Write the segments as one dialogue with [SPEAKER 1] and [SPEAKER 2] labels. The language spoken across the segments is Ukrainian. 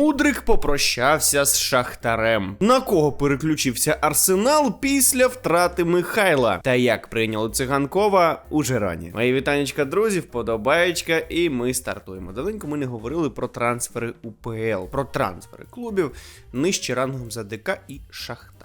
[SPEAKER 1] Мудрик попрощався з Шахтарем. На кого переключився Арсенал після втрати Михайла? Та як прийняли циганкова уже рані. Мої вітанечка, друзі, вподобаєчка, і ми стартуємо. Давненько ми не говорили про трансфери УПЛ, про трансфери клубів нижче рангом за ДК і Шахтар.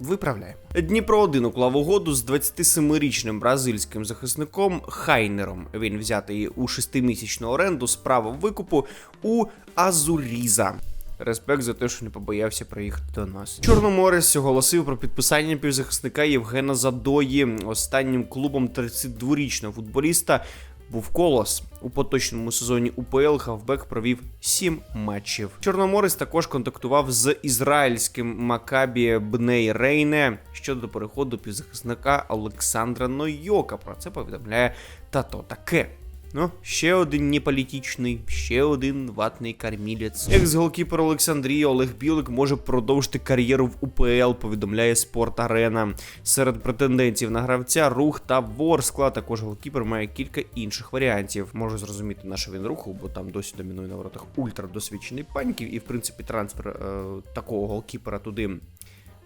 [SPEAKER 1] Виправляємо. Дніпро 1 уклав угоду з 27-річним бразильським захисником Хайнером. Він взятий у шестимісячну оренду з правом викупу у Азуріза. Респект за те, що не побоявся приїхати до нас. Чорноморець оголосив про підписання півзахисника Євгена Задої. Останнім клубом 32-річного футболіста був колос. У поточному сезоні УПЛ Хавбек провів 7 матчів. Чорноморець також контактував з ізраїльським Макабі Бней Рейне щодо переходу півзахисника Олександра Нойока. Про це повідомляє тато таке. Ну, ще один неполітичний, ще один ватний кармілець. Екс-голкіпер Олександрії Олег Білик може продовжити кар'єру в УПЛ, повідомляє Спорт Арена. Серед претендентів на гравця рух та Ворскла. Також голкіпер має кілька інших варіантів. Можу зрозуміти, на що він руху, бо там досі домінує на воротах ультрадосвідчений паньків, і в принципі трансфер е, такого голкіпера туди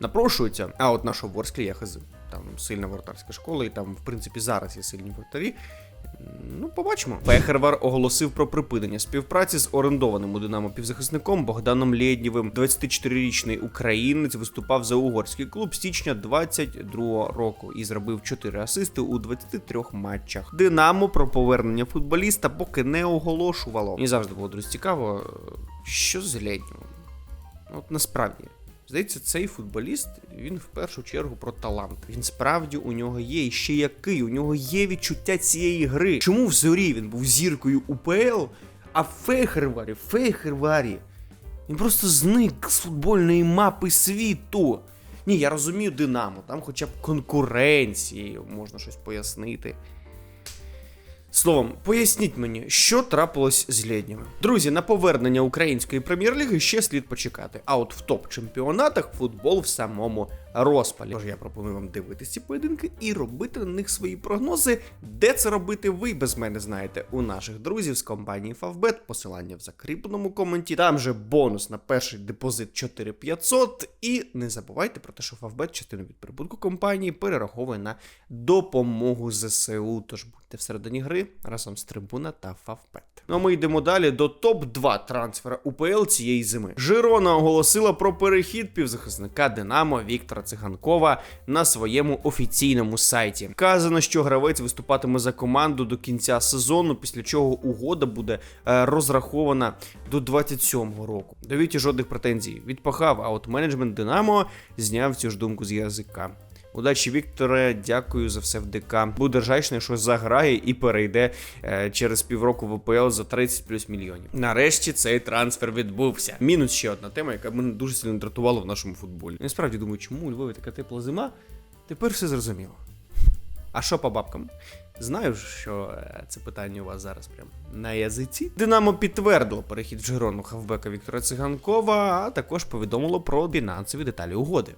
[SPEAKER 1] напрошується. А от нашого Ворсклі я хз. Там сильна воротарська школа, і там, в принципі, зараз є сильні воротарі. Ну, побачимо. Фехервар оголосив про припинення співпраці з орендованим у Динамо півзахисником Богданом Лєднєвим. 24-річний українець виступав за угорський клуб січня 22 року і зробив 4 асисти у 23 матчах. Динамо про повернення футболіста поки не оголошувало. Мені завжди було друзі цікаво, що з Лєднєвим. От насправді. Здається, цей футболіст він в першу чергу про талант. Він справді у нього є і ще який. У нього є відчуття цієї гри. Чому в зорі він був зіркою УПЛ, а в Фейхерварі, Фейхерварі він просто зник з футбольної мапи світу. Ні, я розумію Динамо, там хоча б конкуренції, можна щось пояснити. Словом, поясніть мені, що трапилось з Лєдніми. Друзі, на повернення української прем'єр-ліги ще слід почекати. А от в топ-чемпіонатах футбол в самому розпалі. Тож я пропоную вам дивитися ці поєдинки і робити на них свої прогнози. Де це робити, ви без мене знаєте у наших друзів з компанії Favbet. Посилання в закріпленому коменті. Там же бонус на перший депозит 4500. І не забувайте про те, що Favbet частину від прибутку компанії перераховує на допомогу ЗСУ. Тож будьте всередині гри разом з Трибуна та Favbet. Ну а ми йдемо далі до топ-2 трансфера УПЛ цієї зими. Жирона оголосила про перехід півзахисника Динамо Віктора Циганкова на своєму офіційному сайті. Вказано, що гравець виступатиме за команду до кінця сезону, після чого угода буде е, розрахована до 27-го року. Довіті жодних претензій відпахав, а от менеджмент Динамо зняв цю ж думку з язика. Удачі, Вікторе, дякую за все в ДК. Буде ржачно, що заграє і перейде е, через півроку в ОПЛ за 30 плюс мільйонів. Нарешті цей трансфер відбувся. Мінус ще одна тема, яка мене дуже сильно дратувала в нашому футболі. Я справді думаю, чому у Львові така тепла зима? Тепер все зрозуміло. А що по бабкам? Знаю, що е, це питання у вас зараз прям на язиці. Динамо підтвердило перехід в Жирону хавбека Віктора Циганкова, а також повідомило про фінансові деталі угоди.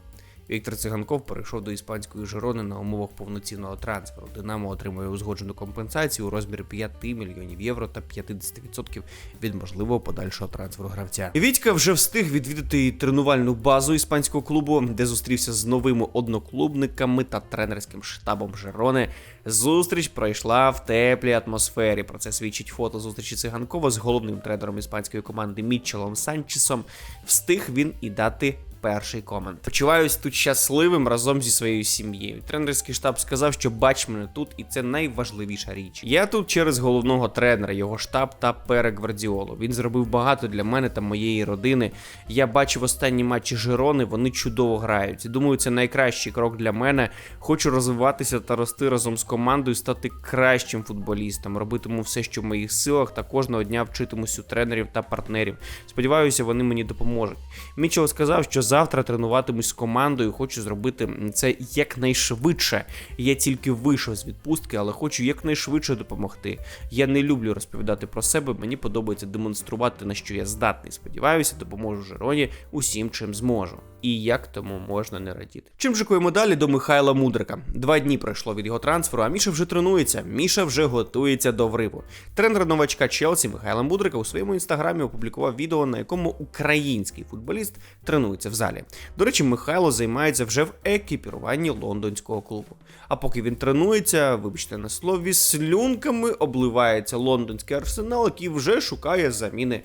[SPEAKER 1] Віктор Циганков перейшов до іспанської Жирони на умовах повноцінного трансферу. Динамо отримує узгоджену компенсацію у розмірі 5 мільйонів євро та 50% від можливого подальшого трансферу гравця. Вітька вже встиг відвідати тренувальну базу іспанського клубу, де зустрівся з новими одноклубниками та тренерським штабом Жирони. Зустріч пройшла в теплій атмосфері. Про це свідчить фото зустрічі циганкова з головним тренером іспанської команди Мітчелом Санчесом. Встиг він і дати перший комент. Почуваюсь тут щасливим разом зі своєю сім'єю. Тренерський штаб сказав, що бач мене тут, і це найважливіша річ. Я тут через головного тренера, його штаб та Пере Гвардіолу. Він зробив багато для мене та моєї родини. Я бачив останні матчі Жирони, вони чудово грають. Думаю, це найкращий крок для мене. Хочу розвиватися та рости разом з командою, стати кращим футболістом. Робитиму все, що в моїх силах, та кожного дня вчитимусь у тренерів та партнерів. Сподіваюся, вони мені допоможуть. Мічел сказав, що завтра тренуватимусь з командою. Хочу зробити це якнайшвидше. Я тільки вийшов з відпустки, але хочу якнайшвидше допомогти. Я не люблю розповідати про себе. Мені подобається демонструвати на що я здатний. Сподіваюся, допоможу Жероні усім, чим зможу. І як тому можна не радіти. Чим шикуємо далі до Михайла Мудрика. Два дні пройшло від його трансферу, а Міша вже тренується. Міша вже готується до вриву. Тренер новачка Челсі Михайла Мудрика у своєму інстаграмі опублікував відео, на якому український футболіст тренується в залі. До речі, Михайло займається вже в екіпіруванні лондонського клубу. А поки він тренується, вибачте на слові, слюнками обливається лондонський арсенал, який вже шукає заміни.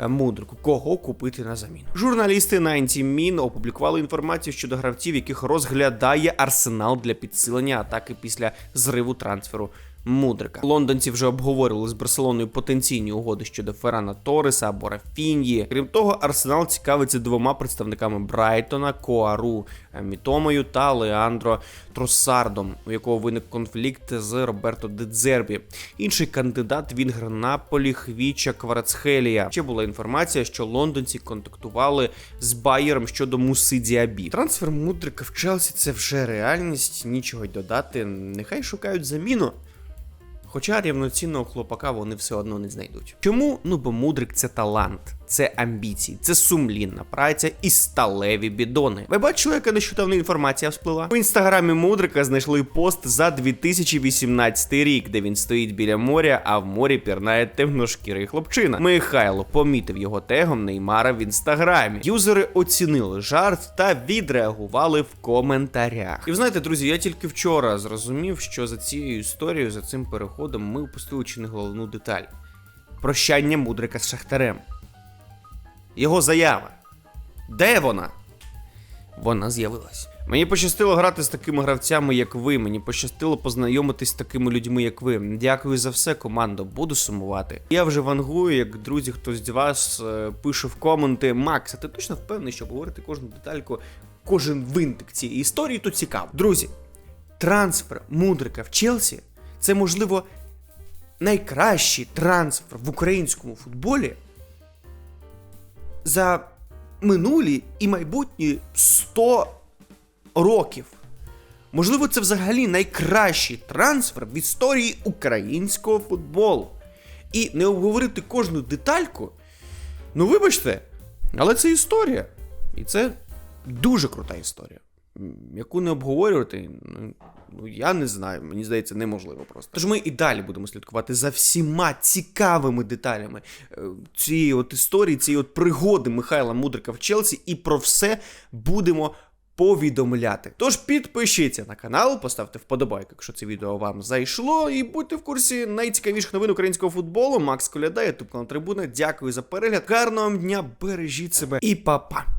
[SPEAKER 1] е, Мудрику, кого купити на заміну. Журналісти 90 Min опублікували інформацію щодо гравців, яких розглядає арсенал для підсилення атаки після зриву трансферу Мудрика. Лондонці вже обговорювали з Барселоною потенційні угоди щодо Феррана Торреса або Рафіньї. Крім того, Арсенал цікавиться двома представниками Брайтона, Коару е, Мітомою та Леандро Тросардом, у якого виник конфлікт з Роберто Дедзербі. Інший кандидат Вінгер Наполі Хвіча Кварацхелія. Ще була інформація, що лондонці контактували з Байером щодо Муси Діабі. Трансфер Мудрика в Челсі це вже реальність, нічого й додати. Нехай шукають заміну. Хоча рівноцінного хлопака вони все одно не знайдуть. Чому? Ну бо мудрик це талант, це амбіції, це сумлінна праця і сталеві бідони. Ви бачили, яка нещодавна інформація всплила? У інстаграмі мудрика знайшли пост за 2018 рік, де він стоїть біля моря, а в морі пірнає темношкірий хлопчина. Михайло помітив його тегом Неймара в інстаграмі. Юзери оцінили жарт та відреагували в коментарях. І знаєте, друзі, я тільки вчора зрозумів, що за цією історією, за цим переходом, ми упустили чи не головну деталь: прощання мудрика з шахтарем. Його заява. Де вона? Вона з'явилась. Мені пощастило грати з такими гравцями, як ви. Мені пощастило познайомитись з такими людьми, як ви. Дякую за все, командо. Буду сумувати. Я вже вангую, як друзі, хтось з вас е, пише в коменти. Макс, а ти точно впевнений, що говорити кожну детальку, кожен винтик цієї історії тут цікаво. Друзі, трансфер мудрика в Челсі це можливо найкращий трансфер в українському футболі за минулі і майбутні 100 років. Можливо, це взагалі найкращий трансфер в історії українського футболу. І не обговорити кожну детальку. Ну, вибачте, але це історія. І це дуже крута історія. Яку не обговорювати, ну, ну я не знаю, мені здається, неможливо просто. Тож ми і далі будемо слідкувати за всіма цікавими деталями е, цієї от історії, цієї от пригоди Михайла Мудрика в Челсі, і про все будемо повідомляти. Тож підпишіться на канал, поставте вподобайку, якщо це відео вам зайшло, і будьте в курсі найцікавіших новин українського футболу. Макс Коляда, ютуб канал Трибуна. Дякую за перегляд. Гарного вам дня, бережіть себе і па-па!